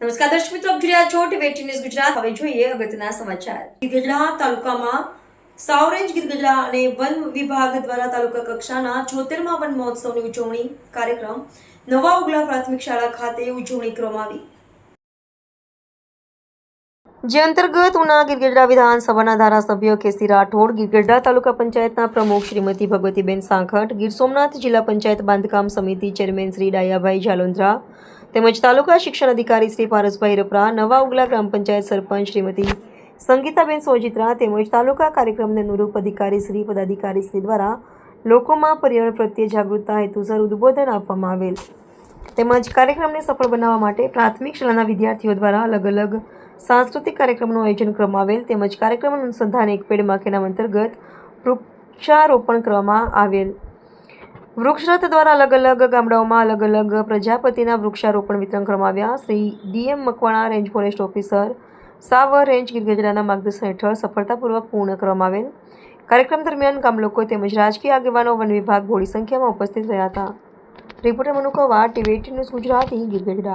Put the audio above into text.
નમસ્કાર દર્શક મિત્રો, આપ જોઈ છો ટીવી ન્યૂઝ ગુજરાત. હવે જોઈએ અગત્યના સમાચાર. ગીરગઢડા તાલુકામાં સાવરેજ ગીરગઢડા અને વન વિભાગ દ્વારા તાલુકા કક્ષાના છોતેરમા વન મહોત્સવની ઉજવણી કાર્યક્રમ નવા ઉગલા પ્રાથમિક શાળા ખાતે ઉજવણી કરવામાં આવી. જે અંતર્ગત ઉના ગીરગઢડા વિધાનસભાના ધારાસભ્ય કેસી રાઠોડ ગીરગઢડા તાલુકા પંચાયતના પ્રમુખ શ્રીમતી ભગવતીબેન સાંખટ, ગીર સોમનાથ જિલ્લા પંચાયત બાંધકામ સમિતિ ચેરમેન શ્રી ડાયાભાઈ જાલોંદ્રા તેમજ તાલુકા શિક્ષણ અધિકારી શ્રી પારસભાઈ રપરા, નવા ઉગલા ગ્રામ પંચાયત સરપંચ શ્રીમતી સંગીતાબેન સોજિત્રા તેમજ તાલુકા કાર્યક્રમને અનુરૂપ અધિકારી શ્રી પદાધિકારી શ્રી દ્વારા લોકોમાં પર્યાવરણ પ્રત્યે જાગૃતતા હેતુસર ઉદ્બોધન આપવામાં આવેલ. તેમજ કાર્યક્રમને સફળ બનાવવા માટે પ્રાથમિક શાળાના વિદ્યાર્થીઓ દ્વારા અલગ અલગ સાંસ્કૃતિક કાર્યક્રમનું આયોજન કરવામાં આવેલ તેમજ કાર્યક્રમ અનુસંધાન એક પેડ માકેના અંતર્ગત વૃક્ષારોપણ કરવામાં આવેલ. વૃક્ષરથ દ્વારા અલગ અલગ ગામડાઓમાં અલગ અલગ પ્રજાપતિના વૃક્ષારોપણ વિતરણ કરવામાં આવ્યા. Shri DM Makwana, range forest officer, Savar range ગીરગજરાના માર્ગદર્શન હેઠળ સફળતાપૂર્વક પૂર્ણ કરવામાં આવેલ. કાર્યક્રમ દરમિયાન ગામ લોકો તેમજ રાજકીય આગેવાનો, વન વિભાગ બોડી સંખ્યામાં ઉપસ્થિત રહ્યા હતા. રિપોર્ટર મનુકવા ટીવી ન્યૂઝ ગુજરાતી ગીરગઢડા